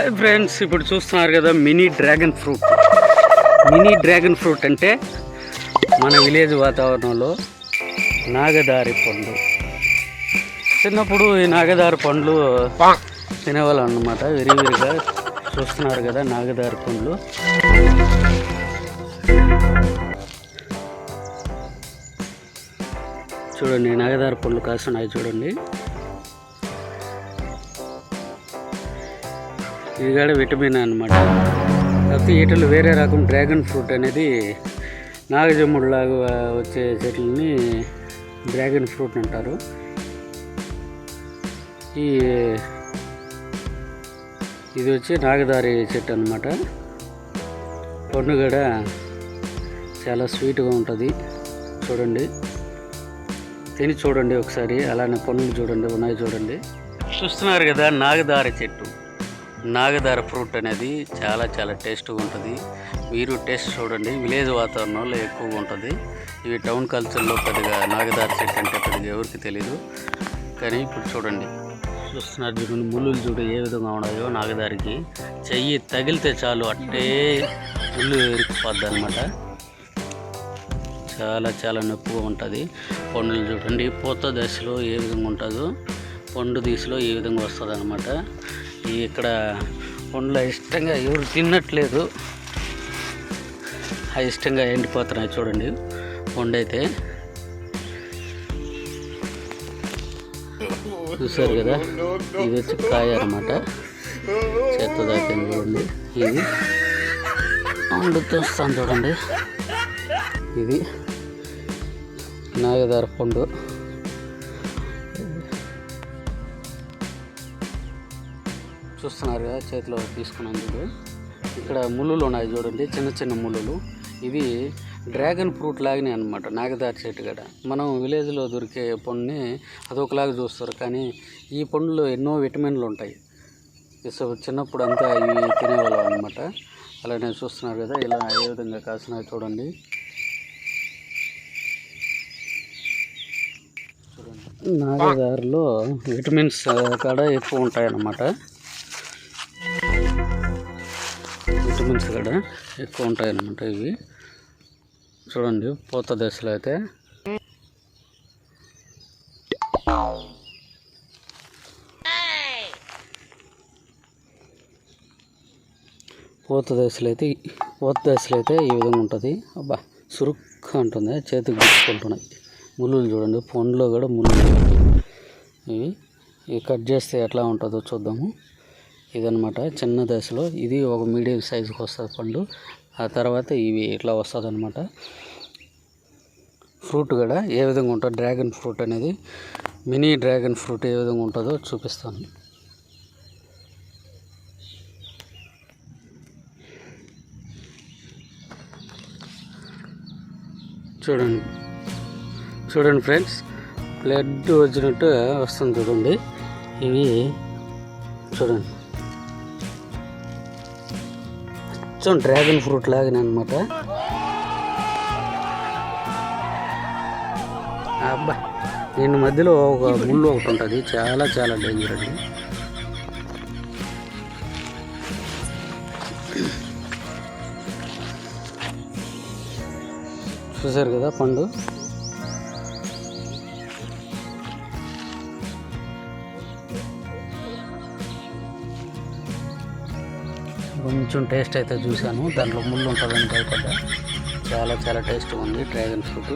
Hi friends ఇప్పుడు చూస్తున్నారు కదా mini dragon fruit. Mini dragon fruit అంటే మన విలేజ్ వాతావరణంలో నాగదారి పండు చిన్నప్పుడు ఈ నాగదారి పండ్లు తినేవాళ్ళం అన్నమాట విరివిరిగా చూస్తున్నారు కదా నాగదారి పండ్లు. చూడండి నాగదారి పండ్లు కాస్తున్నాయి చూడండి. ఇది కూడా విటమిన్ అనమాట కాకపోతే వీటిలో వేరే రకం డ్రాగన్ ఫ్రూట్ అనేది నాగజమ్ముడిలాగా వచ్చే చెట్లని డ్రాగన్ ఫ్రూట్ అంటారు. ఈ ఇది వచ్చి నాగదారి చెట్టు అనమాట పండు కూడా చాలా స్వీట్గా ఉంటుంది. చూడండి. తిని చూడండి ఒకసారి. అలానే పండ్లు చూడండి ఉన్నాయి చూడండి. చూస్తున్నారు కదా నాగదారి చెట్టు. నాగదార ఫ్రూట్ అనేది చాలా చాలా టేస్ట్గా ఉంటుంది. మీరు టేస్ట్ చూడండి విలేజ్ వాతావరణంలో ఎక్కువగా ఉంటుంది. ఇవి టౌన్ కల్చర్లో పెద్దగా నాగదార చెట్టు అంటే పెద్దగా ఎవరికి తెలీదు. కానీ ఇప్పుడు చూడండి చూస్తున్నారు చూడండి ముళ్ళు ఏ విధంగా ఉన్నాయో నాగదారికి. చెయ్యి తగిలితే చాలు అట్టే ముళ్ళు ఎరికిపోద్ది అనమాట చాలా చాలా నొప్పిగా ఉంటుంది. పండులు చూడండి పూత దశలో ఏ విధంగా ఉంటుందో పండు దిశలో ఏ విధంగా వస్తుంది అనమాట ఇక్కడ పండ్లు ఇష్టంగా ఎవరు తిన్నట్లేదు ఆ ఇష్టంగా ఎండిపోతున్నాయి చూడండి. వండైతే చూసారు కదా? ఇది వచ్చి కాయ అనమాట చేత దాకా చూడండి. ఇది వండుతూస్తాను చూడండి. ఇది నాగదార పండు. చూస్తున్నారు కదా చేతిలో తీసుకున్నాను చూడు ఇక్కడ ముళ్ళులు ఉన్నాయి చూడండి చిన్న చిన్న ముళ్ళులు. ఇవి డ్రాగన్ ఫ్రూట్ లాగానే అనమాట నాగదారి చెట్టు గడ. మనం విలేజ్లో దొరికే పండుని అదొకలాగా చూస్తారు కానీ ఈ పండులో ఎన్నో విటమిన్లు ఉంటాయి. సో చిన్నప్పుడు అంతా ఇవి తినేవాళ్ళం అనమాట అలానే చూస్తున్నారు కదా ఇలా ఏ విధంగా కాసినాయి చూడండి. నాగదారిలో విటమిన్స్ కూడా ఎక్కువ ఉంటాయన్నమాట. విటమిన్స్ కూడా ఎక్కువ ఉంటాయి అన్నమాట ఇవి. చూడండి పూత దశలో అయితే. పూత దశలో అయితే పూత దశలో అయితే ఈ విధంగా ఉంటుంది. అబ్బా సురుక్గా ఉంటుంది. చేతికి గుచ్చుకుంటున్నాయి. ముళ్ళు చూడండి పండ్లో కూడా ముళ్ళు ఇవి. ఇవి కట్ చేస్తే ఎట్లా ఉంటుందో చూద్దాము. ఇదనమాట చిన్న దశలో. ఇది ఒక మీడియం సైజుకి వస్తుంది పండు. ఆ తర్వాత ఇవి ఇట్లా వస్తుంది అనమాట ఫ్రూట్ కూడా ఏ విధంగా ఉంటుంది డ్రాగన్ ఫ్రూట్ అనేది మినీ డ్రాగన్ ఫ్రూట్ ఏ విధంగా ఉంటుందో చూపిస్తాను. చూడండి. చూడండి ఫ్రెండ్స్ బ్లడ్ వచ్చినట్టు వస్తుంది చూడండి. ఇవి చూడండి. కొంచెం డ్రాగన్ ఫ్రూట్ లాగానే అనమాట అబ్బా దీని మధ్యలో ఒక ముళ్ళు ఒకటి ఉంటుంది. చాలా చాలా డేంజర్ అండి చూసారు కదా పండు? కొంచెం టేస్ట్ అయితే చూశాను. దాంట్లో ముళ్ళు ఉంటుందని భయపడ్డా. చాలా చాలా టేస్ట్ ఉంది డ్రాగన్ ఫ్రూట్.